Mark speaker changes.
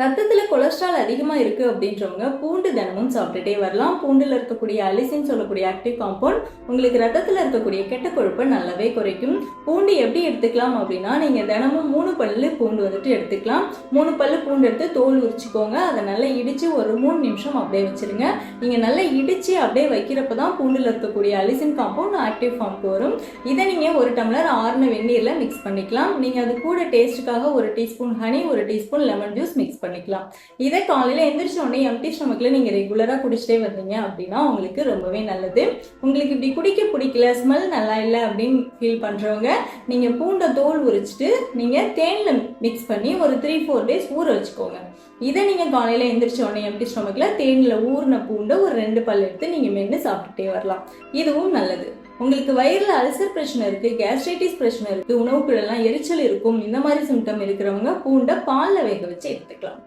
Speaker 1: ரத்தத்தில் கொலஸ்ட்ரால் அதிகமாக இருக்குது அப்படின்றவங்க பூண்டு தினமும் சாப்பிட்டுட்டே வரலாம். பூண்டில் இருக்கக்கூடிய அலிசின் சொல்லக்கூடிய ஆக்டிவ் காம்பவுண்ட் உங்களுக்கு ரத்தத்தில் இருக்கக்கூடிய கெட்ட கொழுப்பை நல்லாவே குறைக்கும். பூண்டு எப்படி எடுத்துக்கலாம் அப்படின்னா நீங்கள் தினமும் மூணு பல்லு பூண்டு வந்துட்டு எடுத்துக்கலாம். மூணு பல்லு பூண்டு எடுத்து தோல் உரிச்சுக்கோங்க. அதை நல்லா இடித்து ஒரு மூணு நிமிஷம் அப்படியே வச்சுருங்க. நீங்கள் நல்லா இடித்து அப்படியே வைக்கிறப்ப தான் பூண்டில் இருக்கக்கூடிய அலிசின் காம்பவுண்ட் ஆக்டிவ் ஃபார்ம்க்கு வரும். இதை நீங்கள் ஒரு டம்ளர் ஆறுன வெந்நீரில் மிக்ஸ் பண்ணிக்கலாம். நீங்கள் அது கூட டேஸ்ட்டுக்காக ஒரு டீஸ்பூன் ஹனி ஒரு டீஸ்பூன் லெமன் ஜூஸ் மிக்ஸ் பண்ணிக்கலாம். இதை காலையில் எந்திரிச்ச உடனே எம்டி ஸ்டமக்கில் நீங்கள் ரெகுலராக குடிச்சிட்டே வந்தீங்க அப்படின்னா உங்களுக்கு ரொம்பவே நல்லது. உங்களுக்கு இப்படி குடிக்க பிடிக்கல ஸ்மெல் நல்லா இல்லை அப்படின்னு ஃபீல் பண்ணுறவங்க நீங்கள் பூண்டை தோல் உரிச்சிட்டு நீங்கள் தேனில் மிக்ஸ் பண்ணி ஒரு த்ரீ ஃபோர் டேஸ் ஊற வச்சுக்கோங்க. இதை நீங்கள் காலையில் எந்திரிச்ச உடனே எம்டி ஸ்டமக்கில் தேனில் ஊறின பூண்டை ஒரு ரெண்டு பல் எடுத்து நீங்கள் மென்று சாப்பிட்டுட்டே வரலாம். இதுவும் நல்லது. உங்களுக்கு வயிறுல அல்சர் பிரச்சனை இருக்கு கேஸ்ட்ரைட்டிஸ் பிரச்சனை இருக்கு உணவுக்குள்ளெல்லாம் எரிச்சல் இருக்கும் இந்த மாதிரி சிம்டம் இருக்கிறவங்க பூண்டை பால்ல வேக வச்சு எடுத்துக்கலாம்.